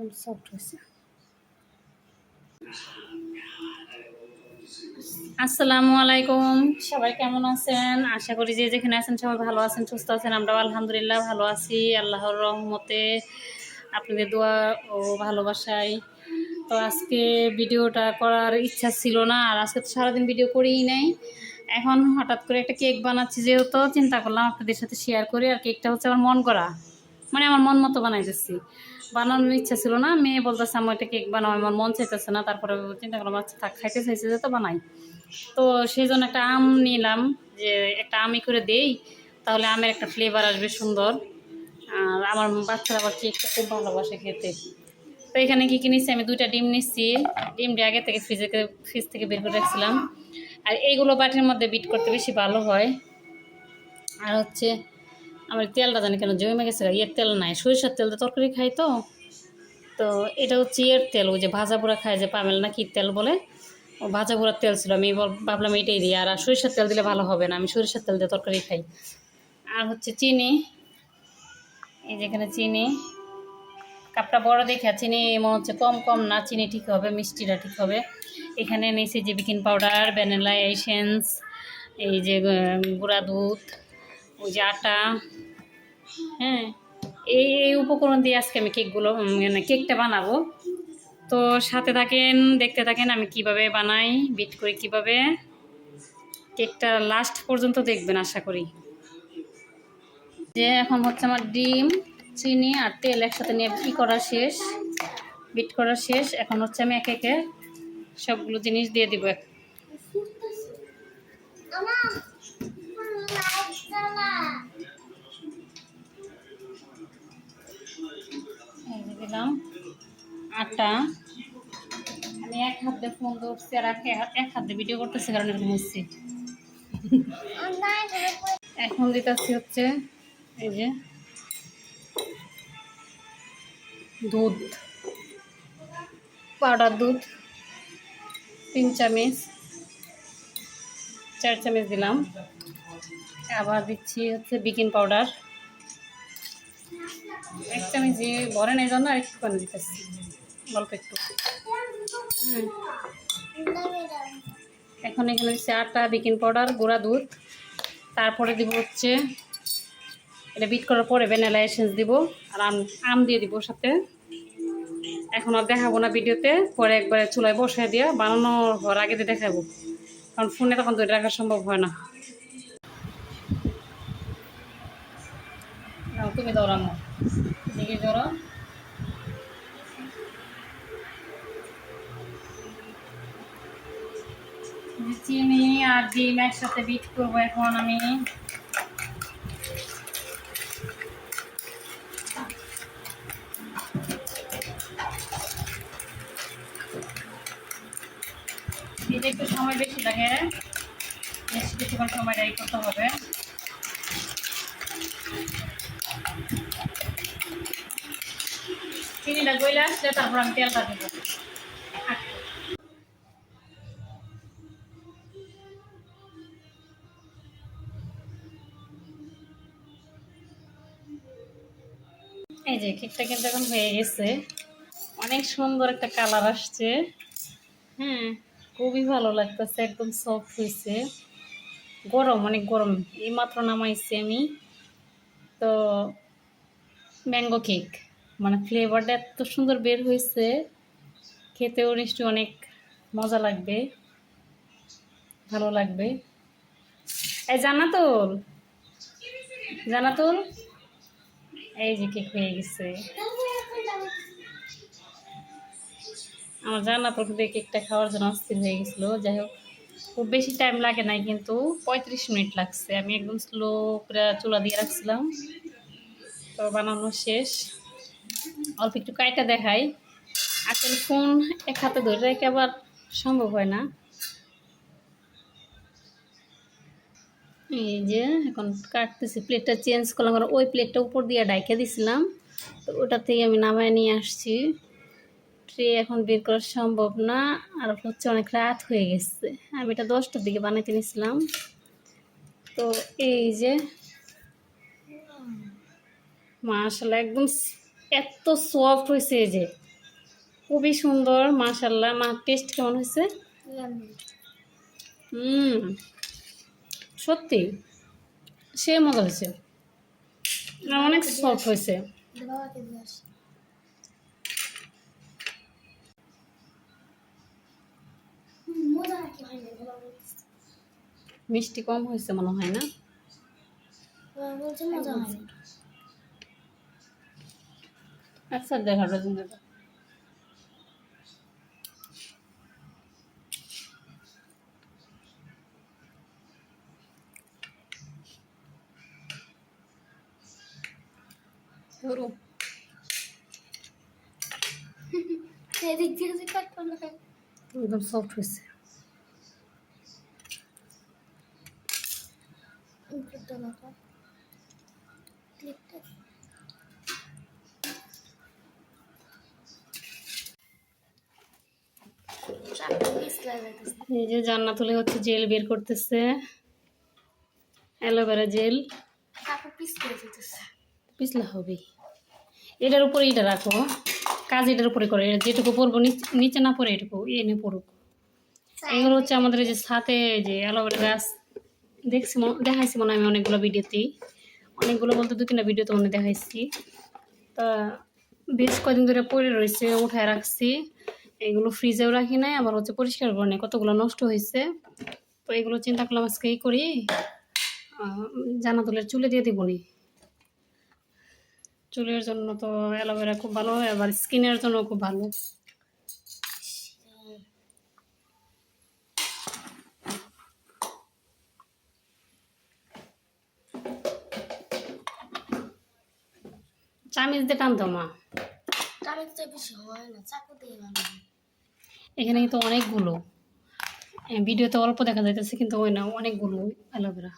একদম সফট হয়েছে আসসালামু আলাইকুম। সবাই কেমন আছেন? আশা করি যে যেখানে আছেন সবাই ভালো আছেন, সুস্থ আছেন। আমরাও আলহামদুলিল্লাহ ভালো আছি। আল্লাহর রহমতে আপনাদের দোয়া ও ভালোবাসায়। তো আজকে ভিডিওটা করার ইচ্ছা ছিল না, আর আজকে তো সারাদিন ভিডিও করেই নাই। এখন হঠাৎ করে একটা কেক বানাচ্ছি যেহেতু, চিন্তা করলাম আপনাদের সাথে শেয়ার করি, আর কেকটা হচ্ছে আমার মন করা। মানে আমার মন মতো বানাইতেছি। বানানোর ইচ্ছা ছিল না, মেয়ে বলতেছে আমার একটা কেক বানাও, আমার মন চাইতেছে না। তারপরে চিন্তা করলাম আচ্ছা থাক, খাইতে চাইছে যে তো বানাই। তো সেই জন্য একটা আম নিলাম, যে একটা আমি করে দেই, তাহলে আমের একটা ফ্লেভার আসবে সুন্দর। আর আমার বাচ্চারা আবার কেকটা খুব ভালোবাসে খেতে। তো এখানে কী কী নিচ্ছি আমি দুইটা ডিম নিচ্ছি ডিমটি আগে থেকে ফ্রিজে ফ্রিজ থেকে বের করে রাখছিলাম। আর এইগুলো বাটির মধ্যে বিট করতে বেশি ভালো হয়। আর হচ্ছে আমার তেলটা জানি কেন জমে গেছে ইয়ের তেল নাই, সরিষার তেল তো তরকারি খাই তো। তো এটা হচ্ছে ইয়ের তেল, ওই যে ভাজা পোড়া খায় যে পামেল না কি তেল বলে, ও ভাজা পোড়ার তেল ছিল, আমি বল- ভাবলাম এটাই দিই, আর সরিষার তেল দিলে ভালো হবে না, আমি সরিষার তেল দিয়ে তরকারি খাই। আর হচ্ছে চিনি, এই যেখানে চিনি, কাপটা বড় দেখে চিনি মনে হচ্ছে কম কম না, চিনি ঠিক হবে, মিষ্টিটা ঠিক হবে। এখানে নিয়েছি যে বেকিং পাউডার, ভ্যানিলা, এসেন্স, এই যে গুঁড়া দুধ। ওই যে আটা হ্যাঁ এই এই উপকরণ দিয়ে আজকে আমি কেকগুলো মানে কেকটা বানাবো। তো সাথে থাকেন, দেখতে থাকেন আমি কীভাবে বানাই, বিট করি কীভাবে। কেকটা লাস্ট পর্যন্ত দেখবেন, আশা করি। যে এখন হচ্ছে আমার ডিম, চিনি আর তেল একসাথে নিয়ে ই করা শেষ, বিট করা শেষ। এখন হচ্ছে আমি একে একে সবগুলো জিনিস দিয়ে দিব দিলাম আটা। আমি এক হাত ফোন ধরছি আর এক হাত ভিডিও করতেছি কারণ এরকম হচ্ছে। এখন দিতেছি হচ্ছে, এই যে। দুধ। পাউডার দুধ। তিন চামচ। চার চামচ দিলাম। আবার দিচ্ছি হচ্ছে বেকিং পাউডার। এক চামচ যে ভরে নেই জন্য আর একটু করে দিতেছি, অল্প একটু। এখন এখানে দিচ্ছি আটা, বেকিং পাউডার, গুঁড়া দুধ। তারপরে দিব হচ্ছে, এটা বিট করার পরে ভ্যানিলা এসেন্স দিব, আর আম আম দিয়ে দিব সাথে। এখন আর দেখাবো না ভিডিওতে, পরে একবারে চুলায় বসায় দিয়ে বানানোর হওয়ার আগে দিয়ে দেখাবো। কারণ ফোনে তখন ধরে রাখা সম্ভব হয় না। তুমি দৌড়ানো দিকে দৌড়াও চিনি আর ডিম একসাথে বিট করব এখন আমি। একটু সময় বেশি লাগে। বেশি বেশিক্ষণ সময় ব্যয় করতে হবে। চিনিটা গইলে আসলে তারপর আমি তেলটা দেবো। এই যে কেকটা কিন্তু এখন হয়ে গেছে। অনেক সুন্দর একটা কালার আসছে। হ্যাঁ খুবই ভালো লাগতেছে, একদম সফট হয়েছে। গরম, অনেক গরম। এইমাত্র নামাইছি আমি। তো ম্যাঙ্গো কেক মানে ফ্লেভারটা এত সুন্দর বের হয়েছে, খেতেও নিশ্চয়ই অনেক মজা লাগবে, ভালো লাগবে। এই জানাতুল জানাতুল এই যে কেক হয়ে গেছে। আমার জানা তো দিয়ে কেকটা খাওয়ার জন্য অস্থির হয়ে গেছিল। যাই হোক, খুব বেশি টাইম লাগে নাই, কিন্তু পঁয়ত্রিশ মিনিট লাগছে। আমি একদম স্লো করে চুলা দিয়ে রাখছিলাম। তো বানানো শেষ। অল্প একটু কাইটা দেখাই। আসলে ফোন এক হাতে ধরে রেখে আবার সম্ভব হয় না। এই যে, এখন কাটতেছি। প্লেটটা চেঞ্জ করলাম, কারণ ওই প্লেটটা উপর দিয়ে ডাইকে দিছিলাম। তো ওটা থেকে আমি নামায় নিয়ে আসছি। ট্রে এখন বের করা সম্ভব না। আর হচ্ছে অনেক রাত হয়ে গেছে। আমি এটা দশটার দিকে বানাইতে নিয়েছিলাম তো এই যে মাশাল্লাহ, একদম এত সফট হয়েছে যে। খুবই সুন্দর, মাশাল্লাহ। মা টেস্ট কেমন হয়েছে হুম। সত্যি, সে মজা হয়েছে অনেক সফট হয়েছে মিষ্টি কম হয়েছে মনে হয়, না? আচ্ছা দেখা ডজন দেবে ধরো একদম সফট হয়েছে এই যে জান্নাতুলে হচ্ছে জেল বের করতেছে। Aloe vera gel. পিছলা হবে। এটার উপরে এটা রাখো। কাজ এটার উপরে করে। যেটুকু পরবো, নিচ- না পড়ে এটুকু এনে পড়ুক এগুলো হচ্ছে আমাদের যে সাথে যে অ্যালোভেরা গাছ। দেখছি দেখাইছি মনে আমি অনেকগুলো ভিডিওতেই। অনেকগুলো বলতে দু তিনটা ভিডিওতে মনে দেখাইছি। তা বেশ কদিন ধরে পড়ে রয়েছে, উঠায় রাখছি। এগুলো ফ্রিজেও রাখি নাই, আবার হচ্ছে পরিষ্কার করে নাই। কতগুলো নষ্ট হয়েছে, তো এগুলো চিন্তা করলাম আজকে এই করি জানা তুলের চুলে দিয়ে দিব নি। চুলের জন্য তো অ্যালোভেরা খুব ভালো, আবার স্কিনের জন্য খুব ভালো। চামিচ দিয়ে টানতো মা। এখানে কিন্তু অনেকগুলো। ভিডিওতে অল্প দেখা যাইতেছে কিন্তু ওই না অনেকগুলো অ্যালোভেরা